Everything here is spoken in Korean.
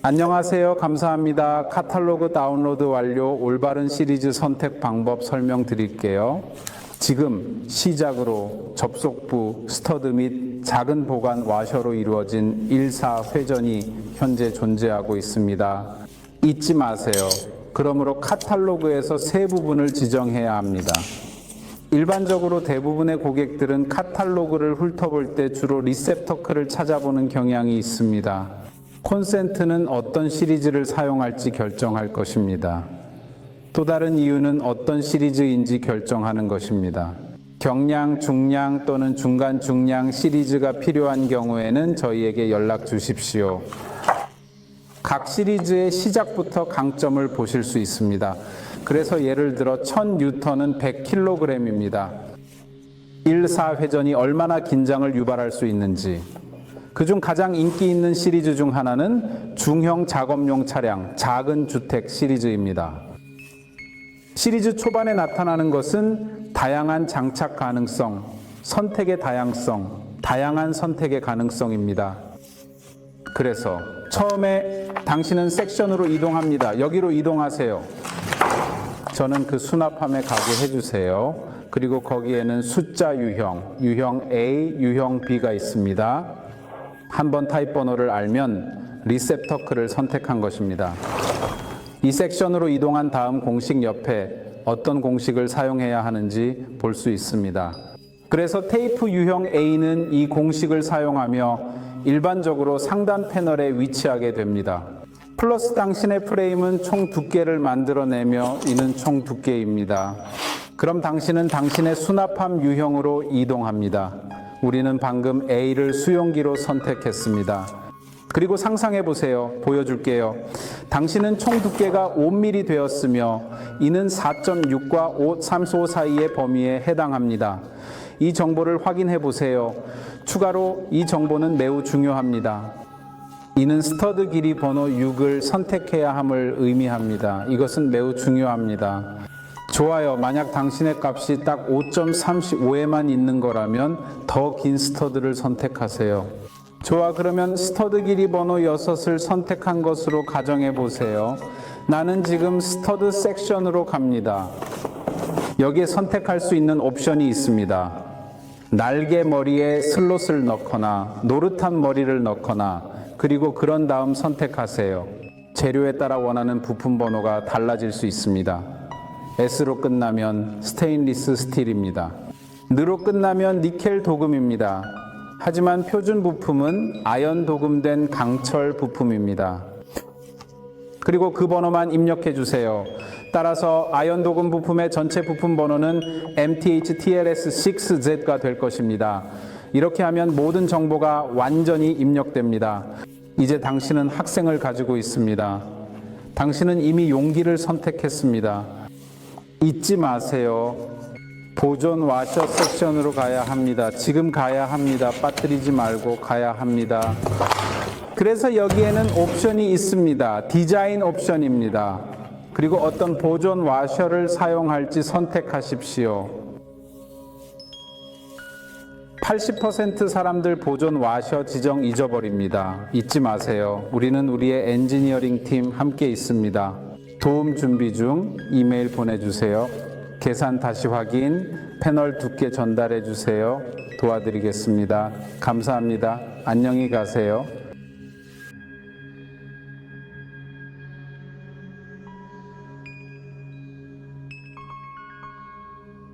안녕하세요. 감사합니다. 카탈로그 다운로드 완료 올바른 시리즈 선택 방법 설명드릴게요. 지금 시작으로 접속부, 스터드 및 작은 보관 와셔로 이루어진 1사 회전이 현재 존재하고 있습니다. 잊지 마세요. 그러므로 카탈로그에서 세 부분을 지정해야 합니다. 일반적으로 대부분의 고객들은 카탈로그를 훑어볼 때 주로 리셉터클을 찾아보는 경향이 있습니다. 콘센트는 어떤 시리즈를 사용할지 결정할 것입니다. 또 다른 이유는 어떤 시리즈인지 결정하는 것입니다. 경량, 중량 또는 중간 중량 시리즈가 필요한 경우에는 저희에게 연락 주십시오. 각 시리즈의 시작부터 강점을 보실 수 있습니다. 그래서 예를 들어 1000뉴턴은 100kg입니다. 1사회전이 얼마나 긴장을 유발할 수 있는지. 그중 가장 인기 있는 시리즈 중 하나는 중형 작업용 차량, 작은 주택 시리즈입니다. 시리즈 초반에 나타나는 것은 다양한 장착 가능성, 선택의 다양성, 다양한 선택의 가능성입니다. 그래서 처음에 당신은 섹션으로 이동합니다. 여기로 이동하세요. 저는 그 수납함에 가게 해주세요. 그리고 거기에는 숫자 유형, 유형 A, 유형 B가 있습니다. 한 번 타입 번호를 알면 리셉터클을 선택한 것입니다. 이 섹션으로 이동한 다음 공식 옆에 어떤 공식을 사용해야 하는지 볼 수 있습니다. 그래서 테이프 유형 A는 이 공식을 사용하며 일반적으로 상단 패널에 위치하게 됩니다. 플러스 당신의 프레임은 총 두께를 만들어내며 이는 총 두께입니다. 그럼 당신은 당신의 수납함 유형으로 이동합니다. 우리는 방금 A를 수용기로 선택했습니다. 그리고 상상해 보세요. 보여줄게요. 당신은 총 두께가 5mm 되었으며 이는 4.6과 5, 3소 사이의 범위에 해당합니다. 이 정보를 확인해 보세요. 추가로 이 정보는 매우 중요합니다. 이는 스터드 길이 번호 6을 선택해야 함을 의미합니다. 이것은 매우 중요합니다. 좋아요. 만약 당신의 값이 딱 5.35에만 있는 거라면 더 긴 스터드를 선택하세요. 좋아. 그러면 스터드 길이 번호 6을 선택한 것으로 가정해 보세요. 나는 지금 스터드 섹션으로 갑니다. 여기에 선택할 수 있는 옵션이 있습니다. 날개 머리에 슬롯을 넣거나 노릇한 머리를 넣거나 그리고 그런 다음 선택하세요. 재료에 따라 원하는 부품 번호가 달라질 수 있습니다. S로 끝나면 스테인리스 스틸입니다. 느로 끝나면 니켈 도금입니다. 하지만 표준 부품은 아연 도금된 강철 부품입니다. 그리고 그 번호만 입력해 주세요. 따라서 아연 도금 부품의 전체 부품 번호는 MTH-TLS6Z가 될 것입니다. 이렇게 하면 모든 정보가 완전히 입력됩니다. 이제 당신은 학생을 가지고 있습니다. 당신은 이미 용기를 선택했습니다. 잊지 마세요. 보존 와셔 섹션으로 가야 합니다. 지금 가야 합니다. 빠뜨리지 말고 가야 합니다. 그래서 여기에는 옵션이 있습니다. 디자인 옵션입니다. 그리고 어떤 보존 와셔를 사용할지 선택하십시오. 80% 사람들 보존 와셔 지정 잊어버립니다. 잊지 마세요. 우리는 우리의 엔지니어링 팀 함께 있습니다. 도움 준비 중 이메일 보내주세요. 계산 다시 확인, 패널 두께 전달해 주세요. 도와드리겠습니다. 감사합니다. 안녕히 가세요.